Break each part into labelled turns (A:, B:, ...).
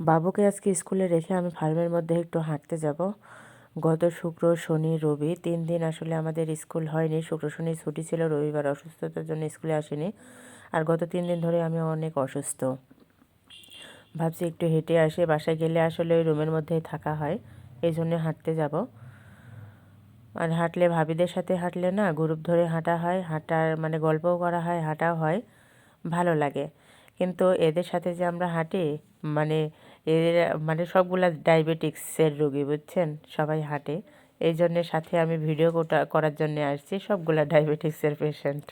A: বাবুকে আজকে স্কুলে রেখে আমি ফার্মের মধ্যে একটু হাঁটতে যাব। গত শুক্র, শনি, রবি তিন দিন আসলে আমাদের স্কুল হয়নি। শুক্র, শনি ছুটি ছিল, রবিবার অসুস্থতার জন্য স্কুলে আসিনি। আর গত তিন দিন ধরে আমি অনেক অসুস্থ। ভাবছি একটু হেঁটে আসে। বাসায় গেলে আসলে ওই রুমের মধ্যেই থাকা হয়। এই জন্য হাঁটতে যাব। আর হাঁটলে ভাবিদের সাথে হাঁটলে না গ্রুপ ধরে হাঁটা হয়। হাঁটার মানে গল্পও করা হয়, হাঁটাও হয়। ভালো লাগে। কিন্তু এদের সাথে যে আমরা হাঁটি মানে এদের মানে সবগুলা ডায়াবেটিক্সের রোগী, বুঝছেন? সবাই হাঁটে। এই জন্যে সাথে আমি ভিডিও করার জন্য আসছি সবগুলা ডায়াবেটিক্সের পেশেন্ট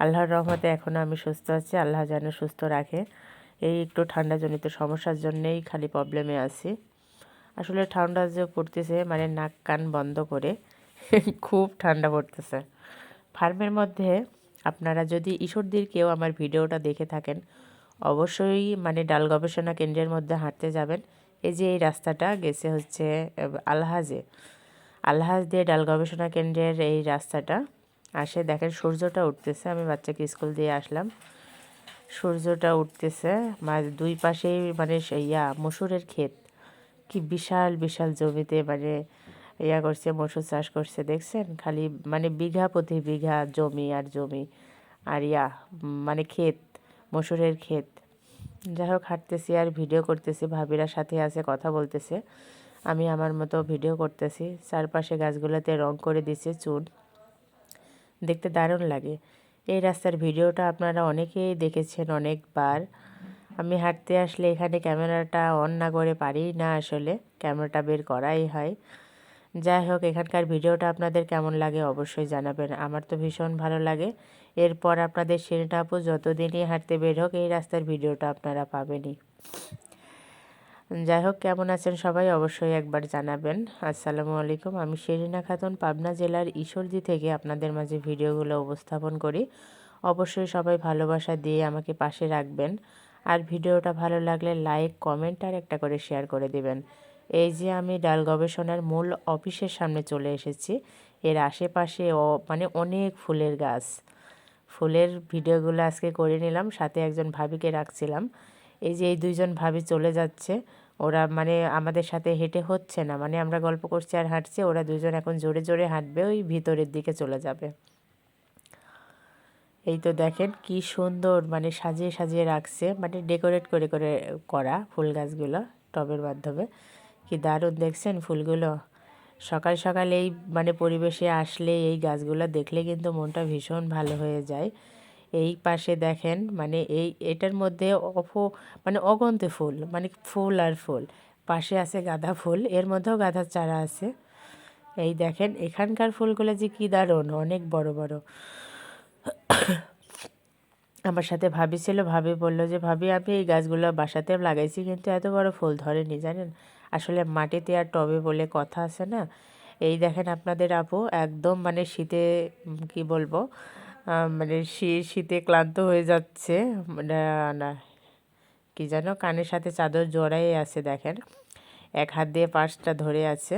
A: আল্লাহর রহমতে এখনও আমি সুস্থ আছি, আল্লাহ যেন সুস্থ রাখে। এই একটু ঠান্ডাজনিত সমস্যার জন্যেই খালি প্রবলেমে আছি। আসলে ঠান্ডা যে পড়তেছে মানে নাক কান বন্ধ করে খুব ঠান্ডা পড়তেছে। ফার্মের মধ্যে আপনারা যদি ঈশ্বরদীর কেউ আমার ভিডিওটা দেখে থাকেন অবশ্যই মানে ডাল গবেষণা কেন্দ্রের মধ্যে হাঁটতে যাবেন। এই যে এই রাস্তাটা গেছে হচ্ছে আলহাজে আলহাজ। দিয়ে ডাল গবেষণা কেন্দ্রের এই রাস্তাটা আসে দেখেন সূর্যটা উঠতেছে, আমি বাচ্চাকে স্কুল দিয়ে আসলাম। সূর্যটা উঠতেছে দুই পাশেই মানে ইয়া, মসুরের ক্ষেত। কি বিশাল বিশাল জমিতে মানে ইয়া করছে, মসুর চাষ করছে, দেখছেন? খালি মানে বিঘা প্রতি বিঘা জমি আর জমি, আর ইয়া মানে ক্ষেত। মসুরের ক্ষেত। যাই হোক, হাঁটতেছি আর ভিডিও করতেছি। ভাবিরা সাথে আছে, কথা বলতেছে। আমি আমার মতো ভিডিও করতেছি। চারপাশে গাছগুলোতে রং করে দিছে চুন। দেখতে দারুণ লাগে। এই রাস্তার ভিডিওটা আপনারা অনেকেই দেখেছেন অনেকবার। আমি হাঁটতে আসলে এখানে ক্যামেরাটা অন না করে পারি না আসলে। ক্যামেরাটা বের করাই হয়। যাই হোক, এখানকার ভিডিওটা আপনাদের কেমন লাগে অবশ্যই জানাবেন। আমার তো ভীষণ ভালো লাগে। এরপর আপনাদের সেরেনা আপু, যতদিনই হাঁটতে বের হোক, এই রাস্তার ভিডিওটা আপনারা পাবেনই। যাই হোক, কেমন আছেন সবাই অবশ্যই একবার জানাবেন। আসসালামু আলাইকুম। আমি শেরিনা খাতুন, পাবনা জেলার ঈশ্বরদী থেকে আপনাদের মাঝে ভিডিওগুলো উপস্থাপন করি। অবশ্যই সবাই ভালোবাসা দিয়ে আমাকে পাশে রাখবেন। আর ভিডিওটা ভালো লাগলে লাইক, কমেন্ট আর একটা করে শেয়ার করে দিবেন। এই যে আমি ডাল গবেষণার মূল অফিসের সামনে চলে এসেছি, এর আশেপাশে মানে অনেক ফুলের গাছ। ফুলের ভিডিওগুলো আজকে করে নিলাম, সাথে একজন ভাবিকে রাখছিলাম। এই যে এই দুইজন ভাবি চলে যাচ্ছে, ওরা মানে আমাদের সাথে হেঁটে হচ্ছে না মানে আমরা গল্প করছি আর হাঁটছি, ওরা দুজন এখন জোরে জোরে হাঁটবে, ওই ভিতরের দিকে চলে যাবে। এই তো দেখেন কি সুন্দর মানে সাজিয়ে সাজিয়ে রাখছে মানে ডেকোরেট করে করে করা ফুল গাছগুলো টবের মাধ্যমে। কি দারুণ দেখছেন ফুলগুলো। সকাল সকাল এই মানে পরিবেশে আসলে এই গাছগুলো দেখলে কিন্তু মনটা ভীষণ ভালো হয়ে যায়। এই পাশে দেখেন মানে এই এটার মধ্যে অফ মানে অগন্তে ফুল মানে ফুল আর ফুল। পাশে আছে গাঁদা ফুল, এর মধ্যেও গাঁদার চারা আছে। এই দেখেন এখানকার ফুলগুলো যে কী দারুণ, অনেক বড় বড়। আমার সাথে ভাবি ছিল, ভাবি বলল যে, ভাবি, আমি এই গাছগুলো বাসাতে লাগাইছি, কিন্তু এত বড় ফুল ধরেনি, জানেন? আসলে মাটিতে আর টবে বলে কথা আছে না? এই দেখেন আপনাদের আপু, একদম মানে শীতে কি বলব মানে শীতে ক্লান্ত হয়ে যাচ্ছে। না কি যেন কানের সাথে চাদর জড়াই আছে দেখেন। এক হাত দিয়ে পাশটা ধরে আছে।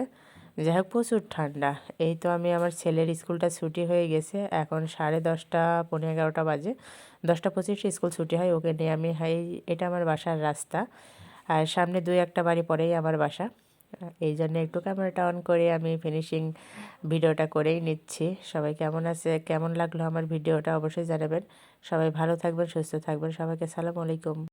A: যাই হোক, প্রচুর ঠান্ডা। এই তো আমি আমার ছেলের স্কুলটা ছুটি হয়ে গেছে। এখন সাড়ে দশটা পনেরো এগারোটা বাজে। দশটা পঁচিশে স্কুল ছুটি হয়, ওকে নিয়ে আমি হাই, এটা আমার বাসার রাস্তা। আর সামনে দুই একটা বাড়ি পরেই আমার বাসা। এই জন্য একটু ক্যামেরাটা অন করে আমি ফিনিশিং ভিডিওটা করেই নিচ্ছি। সবাই কেমন আছে, কেমন লাগল আমার ভিডিওটা অবশ্যই জানাবেন। সবাই ভালো থাকবেন, সুস্থ থাকবেন। সবাইকে সালাম আলাইকুম।